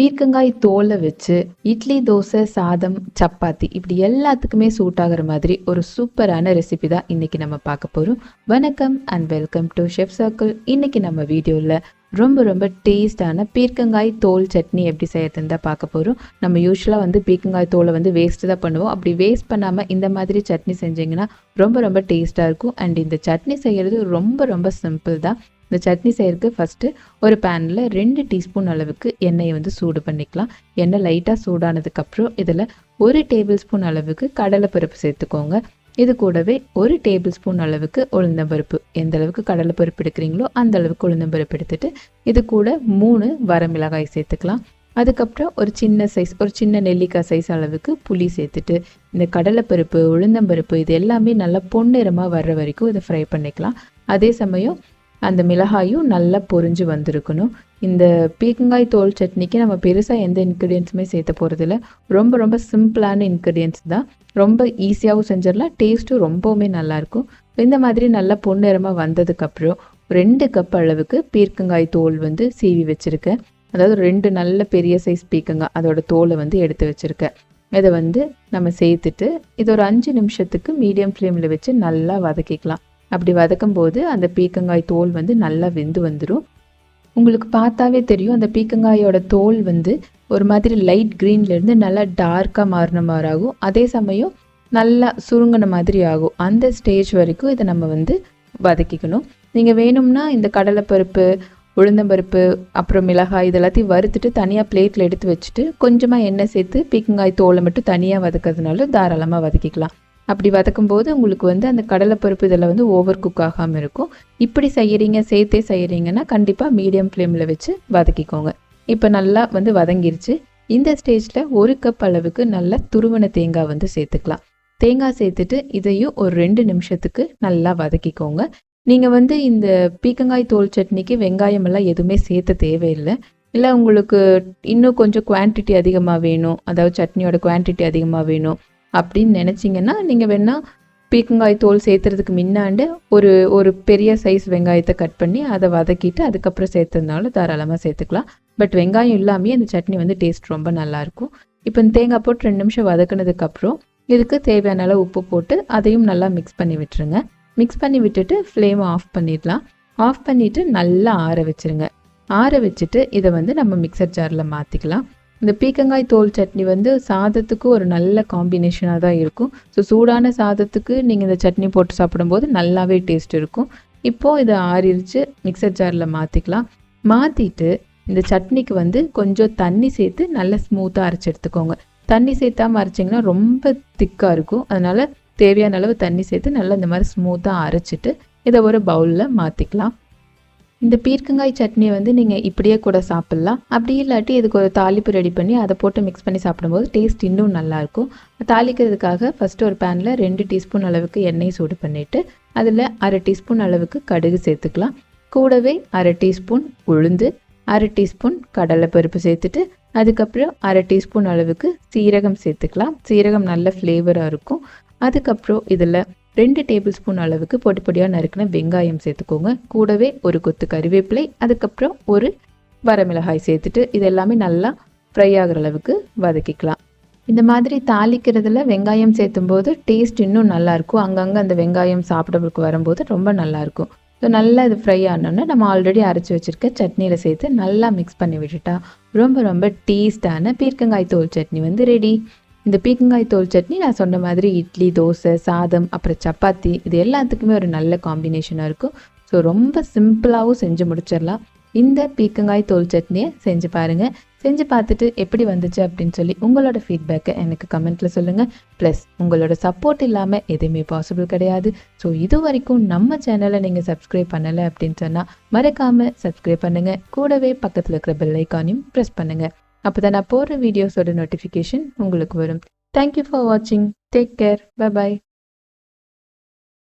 பீர்க்கங்காய் தோலை வச்சு இட்லி தோசை சாதம் சப்பாத்தி இப்படி எல்லாத்துக்குமே சூட் ஆகிற மாதிரி ஒரு சூப்பரான ரெசிபி தான் இன்றைக்கி நம்ம பார்க்க போகிறோம் வணக்கம் and welcome to chef circle இன்றைக்கி நம்ம வீடியோவில் ரொம்ப ரொம்ப டேஸ்டான பீர்க்கங்காய் தோல் சட்னி எப்படி செய்யறதுன்னு தான் பார்க்க போகிறோம் நம்ம யூஸ்வலாக வந்து பீர்க்கங்காய் தோலை வந்து வேஸ்ட்டு தான் பண்ணுவோம். அப்படி வேஸ்ட் பண்ணாமல் இந்த மாதிரி சட்னி செஞ்சிங்கன்னா ரொம்ப ரொம்ப டேஸ்ட்டாக இருக்கும். அண்ட் இந்த சட்னி செய்கிறது ரொம்ப ரொம்ப சிம்பிள் தான். இந்த சட்னி செய்யறதுக்கு ஃபஸ்ட்டு ஒரு பேனில் ரெண்டு டீஸ்பூன் அளவுக்கு எண்ணெயை வந்து சூடு பண்ணிக்கலாம். எண்ணெய் லைட்டாக சூடானதுக்கப்புறம் இதில் ஒரு டேபிள் ஸ்பூன் அளவுக்கு கடலைப்பருப்பு சேர்த்துக்கோங்க. இது கூடவே ஒரு டேபிள் ஸ்பூன் அளவுக்கு உளுந்தம்பருப்பு. எந்த அளவுக்கு கடலைப்பருப்பு எடுக்கிறீங்களோ அந்த அளவுக்கு உளுந்தம்பருப்பு எடுத்துட்டு இது கூட மூணு வரமிளகாய் சேர்த்துக்கலாம். அதுக்கப்புறம் ஒரு சின்ன சைஸ் ஒரு சின்ன நெல்லிக்காய் சைஸ் அளவுக்கு புளி சேர்த்துட்டு இந்த கடலைப்பருப்பு உளுந்தம்பருப்பு இது எல்லாமே நல்லா பொன்னிறமாக வர்ற வரைக்கும் இதை ஃப்ரை பண்ணிக்கலாம். அதே சமயம் அந்த மிளகாயும் நல்லா பொரிஞ்சு வந்திருக்கணும். இந்த பீக்கங்காய் தோல் சட்னிக்கு நம்ம பெருசாக எந்த இன்க்ரீடியன்ஸுமே சேர்த்த போகிறதில்ல ரொம்ப ரொம்ப சிம்பிளான இன்க்ரீடியன்ஸ் தான். ரொம்ப ஈஸியாகவும் செஞ்சிடலாம். டேஸ்ட்டும் ரொம்பவுமே நல்லாயிருக்கும். இந்த மாதிரி நல்லா பொன்னிறமாக வந்ததுக்கப்புறம் ரெண்டு கப் அளவுக்கு பீர்க்கங்காய் தோல் வந்து சீவி வச்சுருக்கேன். அதாவது ரெண்டு நல்ல பெரிய சைஸ் பீக்கங்காய் அதோட தோலை வந்து எடுத்து வச்சுருக்கேன். இதை வந்து நம்ம சேர்த்துட்டு இது ஒரு அஞ்சு நிமிஷத்துக்கு மீடியம் ஃப்ளேமில் வச்சு நல்லா வதக்கிக்கலாம். அப்படி வதக்கும் போது அந்த பீக்கங்காய் தோல் வந்து நல்லா வெந்து வந்துடும் உங்களுக்கு பார்த்தாவே தெரியும் அந்த பீக்கங்காயோட தோல் வந்து ஒரு மாதிரி லைட் க்ரீன்லேருந்து நல்லா டார்க்காக மாறின மாதிரி ஆகும் அதே சமயம் நல்லா சுருங்கின மாதிரி ஆகும். அந்த ஸ்டேஜ் வரைக்கும் இதை நம்ம வந்து வதக்கிக்கணும். நீங்கள் வேணும்னா இந்த கடலைப்பருப்பு உளுந்தம்பருப்பு அப்புறம் மிளகாய் இது எல்லாத்தையும் வறுத்துட்டு தனியாக பிளேட்டில் எடுத்து வச்சுட்டு கொஞ்சமாக எண்ணெய் சேர்த்து பீக்கங்காய் தோலை மட்டும் தனியாக வதக்கிறதுனால தாராளமாக வதக்கிக்கலாம். அப்படி வதக்கும் போது உங்களுக்கு வந்து அந்த கடலைப்பருப்பு இதில் வந்து ஓவர் குக் ஆகாமல் இருக்கும். இப்படி செய்கிறீங்க சேர்த்தே செய்கிறீங்கன்னா கண்டிப்பாக மீடியம் ஃப்ளேமில் வச்சு வதக்கிக்கோங்க. இப்போ நல்லா வந்து வதங்கிருச்சு. இந்த ஸ்டேஜில் ஒரு கப் அளவுக்கு நல்லா துருவன தேங்காய் வந்து சேர்த்துக்கலாம். தேங்காய் சேர்த்துட்டு இதையும் ஒரு ரெண்டு நிமிஷத்துக்கு நல்லா வதக்கிக்கோங்க. நீங்கள் வந்து இந்த பீக்கங்காய் தோல் சட்னிக்கு வெங்காயம் எல்லாம் எதுவுமே சேர்த்த தேவையில்லை. இல்லை உங்களுக்கு இன்னும் கொஞ்சம் குவான்டிட்டி அதிகமாக வேணும். அதாவது சட்னியோட குவான்டிட்டி அதிகமாக வேணும். அப்படின்னு நினச்சிங்கன்னா நீங்கள் வேணால் பீக்கங்காய் தோல் சேர்த்துறதுக்கு முன்னாண்டு ஒரு ஒரு பெரிய சைஸ் வெங்காயத்தை கட் பண்ணி அதை வதக்கிட்டு அதுக்கப்புறம் சேர்த்துருந்தாலும் தாராளமாக சேர்த்துக்கலாம். பட் வெங்காயம் இல்லாமே அந்த சட்னி வந்து டேஸ்ட் ரொம்ப நல்லாயிருக்கும். இப்போ இந்த தேங்காய் போட்டு ரெண்டு நிமிஷம் வதக்குனதுக்கப்புறம் இதுக்கு தேவையான அளவு உப்பு போட்டு அதையும் நல்லா மிக்ஸ் பண்ணி விட்டுருங்க. மிக்ஸ் பண்ணி விட்டுட்டு ஃப்ளேமை ஆஃப் பண்ணிடலாம். ஆஃப் பண்ணிவிட்டு நல்லா ஆற வச்சுருங்க. ஆற வச்சுட்டு இதை வந்து நம்ம மிக்சர் ஜாரில் மாற்றிக்கலாம் இந்த பீக்கங்காய் தோல் சட்னி வந்து சாதத்துக்கு ஒரு நல்ல காம்பினேஷனாக தான் இருக்கும். ஸோ சூடான சாதத்துக்கு நீங்கள் இந்த சட்னி போட்டு சாப்பிடும்போது நல்லாவே டேஸ்ட் இருக்கும். இப்போது இதை ஆறிடுச்சு மிக்சர் ஜாரில் மாற்றிக்கலாம் மாற்றிட்டு இந்த சட்னிக்கு வந்து கொஞ்சம் தண்ணி சேர்த்து நல்லா ஸ்மூத்தாக அரைச்சி எடுத்துக்கோங்க. தண்ணி சேர்த்தாமல் அரைச்சிங்கன்னா ரொம்ப திக்காக இருக்கும். அதனால் தேவையான அளவு தண்ணி சேர்த்து நல்லா இந்த மாதிரி ஸ்மூத்தாக அரைச்சிட்டு இதை ஒரு பவுலில் மாற்றிக்கலாம் இந்த பீர்க்கங்காய் சட்னியை வந்து நீங்கள் இப்படியே கூட சாப்பிட்லாம். அப்படி இல்லாட்டி இதுக்கு ஒரு தாளிப்பு ரெடி பண்ணி அதை போட்டு மிக்ஸ் பண்ணி சாப்பிடும்போது டேஸ்ட் இன்னும் நல்லாயிருக்கும். தாளிக்கிறதுக்காக ஃபஸ்ட்டு ஒரு பேனில் ரெண்டு டீஸ்பூன் அளவுக்கு எண்ணெய் சூடு பண்ணிவிட்டு அதில் அரை டீஸ்பூன் அளவுக்கு கடுகு சேர்த்துக்கலாம். கூடவே அரை டீஸ்பூன் உளுந்து அரை டீஸ்பூன் கடலைப்பருப்பு சேர்த்துட்டு அதுக்கப்புறம் அரை டீஸ்பூன் அளவுக்கு சீரகம் சேர்த்துக்கலாம். சீரகம் நல்ல ஃப்ளேவராக இருக்கும். அதுக்கப்புறம் இதில் ரெண்டு டேபிள் ஸ்பூன் அளவுக்கு பொடி பொடியாக நறுக்கின வெங்காயம் சேர்த்துக்கோங்க. கூடவே ஒரு கொத்து கறிவேப்பிலை அதுக்கப்புறம் ஒரு வரமிளகாய் சேர்த்துட்டு இது எல்லாமே நல்லா ஃப்ரை ஆகிற அளவுக்கு வதக்கிக்கலாம். இந்த மாதிரி தாளிக்கிறதுல வெங்காயம் சேர்த்தும் போது டேஸ்ட் இன்னும் நல்லாயிருக்கும். அங்கங்கே அந்த வெங்காயம் சாப்பிடறதுக்கு வரும்போது ரொம்ப நல்லாயிருக்கும். ஸோ நல்லா இது ஃப்ரை ஆனோன்னா நம்ம ஆல்ரெடி அரைச்சி வச்சுருக்க சட்னியில் சேர்த்து நல்லா மிக்ஸ் பண்ணி விட்டுட்டா ரொம்ப ரொம்ப டேஸ்டான பீர்க்கங்காய் தோல் சட்னி வந்து ரெடி இந்த பீக்கங்காய் தோல் சட்னி நான் சொன்ன மாதிரி இட்லி தோசை சாதம் அப்புறம் சப்பாத்தி இது எல்லாத்துக்குமே ஒரு நல்ல காம்பினேஷனாக இருக்கும். ஸோ ரொம்ப சிம்பிளாகவும் செஞ்சு முடிச்சிடலாம். இந்த பீக்கங்காய் தோல் சட்னியை செஞ்சு பாருங்கள் செஞ்சு பார்த்துட்டு எப்படி வந்துச்சு அப்படின்னு சொல்லி உங்களோட ஃபீட்பேக்கை எனக்கு கமெண்ட்டில் சொல்லுங்கள் ப்ளஸ் உங்களோட சப்போர்ட் இல்லாமல் எதுவுமே பாசிபிள் கிடையாது. ஸோ இது வரைக்கும் நம்ம சேனலை நீங்கள் சப்ஸ்கிரைப் பண்ணலை அப்படின்னு சொன்னால் மறக்காமல் சப்ஸ்கிரைப் பண்ணுங்கள் கூடவே பக்கத்தில் இருக்கிற பெல் ஐக்கானையும் ப்ரெஸ் பண்ணுங்கள் அப்போ தான் நான் போடுற வீடியோஸோட நோட்டிஃபிகேஷன் உங்களுக்கு வரும். தேங்க்யூ ஃபார் வாட்சிங் டேக் கேர் பை பாய்